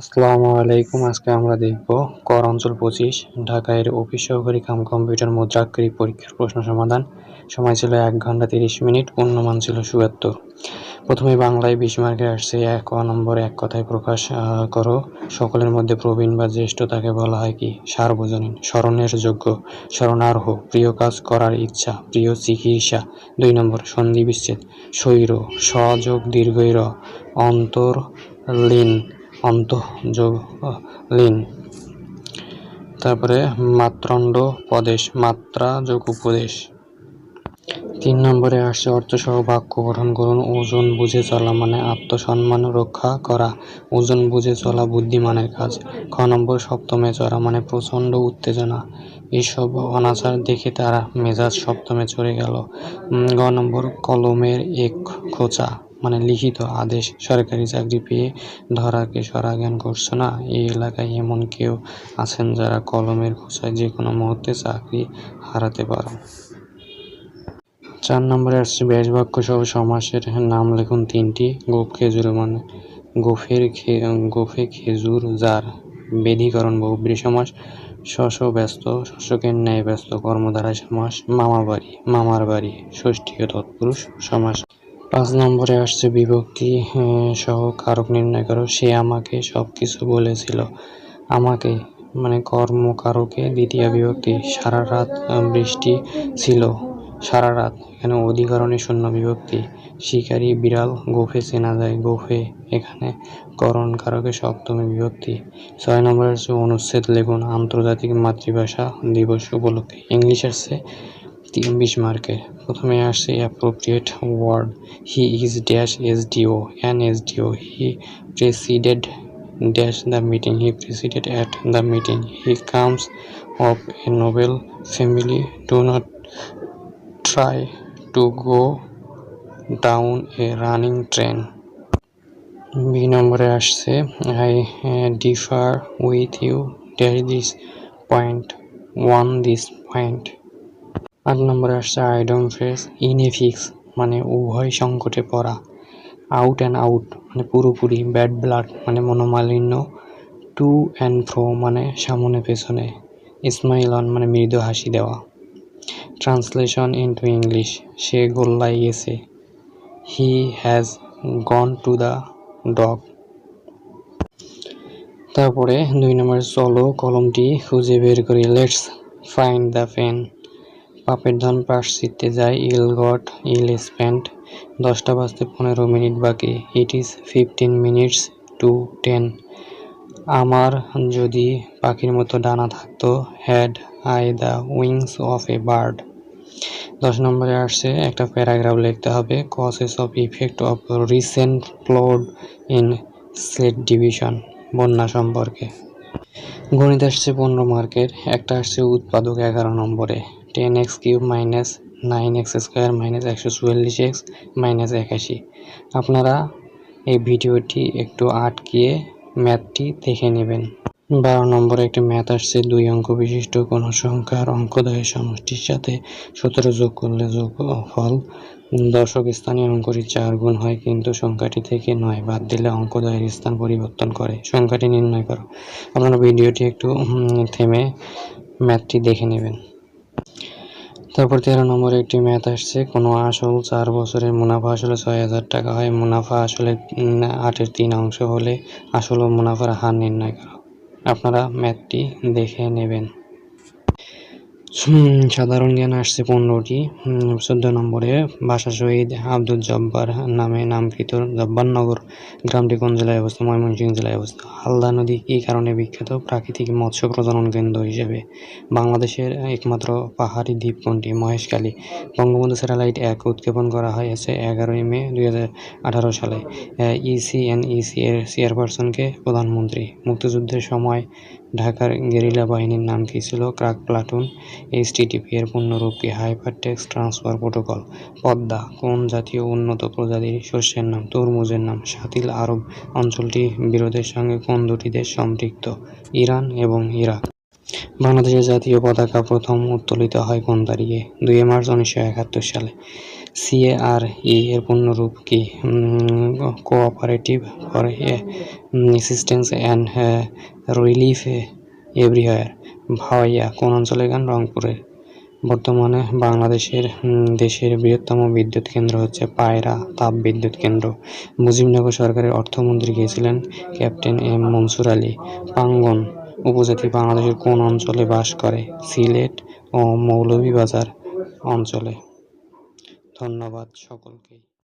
আসসালামু আলাইকুম। আজকে আমরা দেখব কর অঞ্চল পঁচিশ, ঢাকায়ের অফিস সহকারী কাম কম্পিউটার মুদ্রাক্ষরিক পরীক্ষার প্রশ্ন সমাধান। সময় ছিল এক ঘণ্টা তিরিশ মিনিট, পূর্ণমান ছিল চুয়াত্তর। প্রথমে বাংলায় বিশ মার্কে আসছে এক নম্বর এক কথায় প্রকাশ করো। সকলের মধ্যে প্রবীণ বা জ্যেষ্ঠ তাকে বলা হয় কি? সার্বজনীন, স্মরণের যোগ্য, স্মরণার্হ, প্রিয় কাজ করার ইচ্ছা, প্রিয় চিকিৎসা। দুই নম্বর, সন্ধি বিচ্ছেদ, স্বৈর সযোগ দীর্ঘৈর অন্তর লীন অন্তঃযোগ আহ, লীন তারপরে মাত্রণ্ড পদেশ মাত্রা যোগ উপদেশ তিন নম্বরে আসছে অর্থসহ বাক্য গঠন করুন ওজন বুঝে চলা মানে আত্মসম্মান রক্ষা করা ওজন বুঝে চলা বুদ্ধিমানের কাজ। খ নম্বর সপ্তমে চড়া মানে প্রচণ্ড উত্তেজনা। এসব অনাচার দেখে তারা মেজাজ সপ্তমে চড়ে গেল। গ নম্বর কলমের এক খোঁচা। মানে লিখিত আদেশ সরকারি চাকরি পেয়ে ধরাকে সরা জ্ঞান করছ না? এই এলাকায় এমন কেউ আছেন যারা কলমের খোঁচায় যে কোনো মুহূর্তে চাকরি হারাতে পারো? চার নম্বরে আসছে ব্যাস বাক্য সহ সমাসের নাম লিখুন তিনটি। গোপ খেজুর মানে গোফের খে গোফে খেজুর যার বেধিকরণ বহুব্রী সমাস। শশ ব্যস্ত শস্যকের ন্যায় ব্যস্ত কর্মধারায় সমাস। মামা বাড়ি, মামার বাড়ি, ষষ্ঠী ও তৎপুরুষ সমাস। পাঁচ নম্বরে আসছে বিভক্তি সহ কারক নির্ণয় করো। সে আমাকে সব কিছু বলেছিল। আমাকে মানে কর্মকারকে দ্বিতীয় বিভক্তি। সারা রাত বৃষ্টি ছিল। সারা রাত এখানে অধিকরণে শূন্য বিভক্তি। শিকারী বিড়াল গোফে চেনা যায়। গোফে এখানে করণ কারকে সপ্তমী বিভক্তি। ছয় নম্বর আছে অনুচ্ছেদ, লেখুন, আন্তর্জাতিক মাতৃভাষা দিবস উপলক্ষে। ইংলিশ আসছে তিন বিশ মার্কে প্রথমে আসছে appropriate word he is dash SDO an SDO he presided dash the meeting he presided at the meeting he comes of a noble family do not try to go down a running train. B নম্বরে আসছে I differ with you dash this point on this point আট নম্বরে আসছে I don't face ইনএফিক্স মানে উভয় সংকটে পড়া। Out and out মানে পুরোপুরি ব্যাড ব্লাড মানে মনোমালিন্য। টু অ্যান্ড ফ্রো মানে সামনে পেছনে। স্মাইল অন মানে মৃদু হাসি দেওয়া। ট্রান্সলেশন ইনটু ইংলিশ, সে গোল্লায় গেছে। He has gone to the dog. তারপরে দুই নম্বর চলো, কলমটি খুঁজে বের করি। Let's find the pen. পাপের ধন প্রাশ্চিত্যে যায়, ইল গট, ইল স্পেন্ট দশটা বাজতে পনেরো মিনিট বাকি। It is fifteen minutes to ten. আমার যদি পাখির মতো ডানা থাকতো, had I the wings of a bird. দশ নম্বরে আসছে একটা প্যারাগ্রাফ লিখতে হবে। Causes of effect of recent flood in Sylhet division, বন্যা সম্পর্কে। গণিত আসছে পনেরো মার্কের, একটা আসছে উৎপাদক এগারো নম্বরে। Ten x cube minus nine x square minus একশো চুয়াল্লিশ এক্স মাইনাস একাশি আপনারা এই ভিডিওটি একটু আটকিয়ে ম্যাথটি দেখে নেবেন। বারো নম্বরে একটি ম্যাথ আসছে, দুই অঙ্ক বিশিষ্ট, কোনো সংখ্যার অঙ্কদয়ের সমষ্টির সাথে সতেরো যোগ করলে যোগ ফল দশক স্থানীয় অঙ্কটি চার গুণ হয়, কিন্তু সংখ্যাটি থেকে নয় বাদ দিলে অঙ্কদয়ের স্থান পরিবর্তন করে। সংখ্যাটি নির্ণয় করো। আপনারা ভিডিওটি একটু থেমে ম্যাথটি দেখে নেবেন। তারপর তেরো নম্বরে একটি ম্যাথ আসছে। কোনো আসল চার বছরের মুনাফা আসলে ছয় হাজার টাকা হয়। মুনাফা আসলে আটের তিন অংশ হলে আসল ও মুনাফার হার নির্ণয় করা। আপনারা ম্যাথটি দেখে নেবেন। সাধারণ জ্ঞান আসছে পনেরোটি চোদ্দ নম্বরে ভাষা শহীদ আব্দুল জব্বার নামে নামকৃত জব্বারনগর গ্রামটি কোন জেলায় অবস্থিত? ময়মনসিংহ জেলায় অবস্থিত। হালদা নদী কী কারণে বিখ্যাত? প্রাকৃতিক মৎস্য প্রজনন কেন্দ্র হিসেবে। বাংলাদেশের একমাত্র পাহাড়ি দ্বীপ কোনটি? মহেশখালী। বঙ্গবন্ধু স্যাটেলাইট এক উৎক্ষেপণ করা হয়েছে এগারোই মে দুই আঠারো সালে। ইসিএনইসি এর চেয়ারপারসনকে প্রধানমন্ত্রী। মুক্তিযুদ্ধের সময় ঢাকার গেরিলা বাহিনীর নাম কী ছিল? ক্রাক প্লাটুন এইচটিটিপি এর পূর্ণরূপ কি hyper text transfer protocol. Padma, কোন জাতীয় উন্নত প্রজাতির শস্যের নাম? তরমুজের নাম। শাতিল আরব অঞ্চলটি বিরোধের সঙ্গে কোন দুটি দেশ সম্পৃক্ত? ইরান এবং ইরাক। বাংলাদেশের জাতীয় পতাকা প্রথম উত্তোলিত হয় কোন তারিখে? দুই মার্চ উনিশশো একাত্তর সালে। সিএআর ই এর পূর্ণরূপ কি? Cooperative for assistance and relief everywhere Bhawaiya, কোন অঞ্চলের গান? রংপুরের। বর্তমানে বাংলাদেশের দেশের বৃহত্তম বিদ্যুৎ কেন্দ্র হচ্ছে পায়রা তাপ বিদ্যুৎ কেন্দ্র। মুজিবনগর সরকারের অর্থমন্ত্রী কে ছিলেন ক্যাপ্টেন এম মনসুর আলী। পাঙ্গন উপজাতি বাংলাদেশের কোন অঞ্চলে বাস করে? সিলেট ও মৌলভীবাজার অঞ্চলে। ধন্যবাদ সকলকে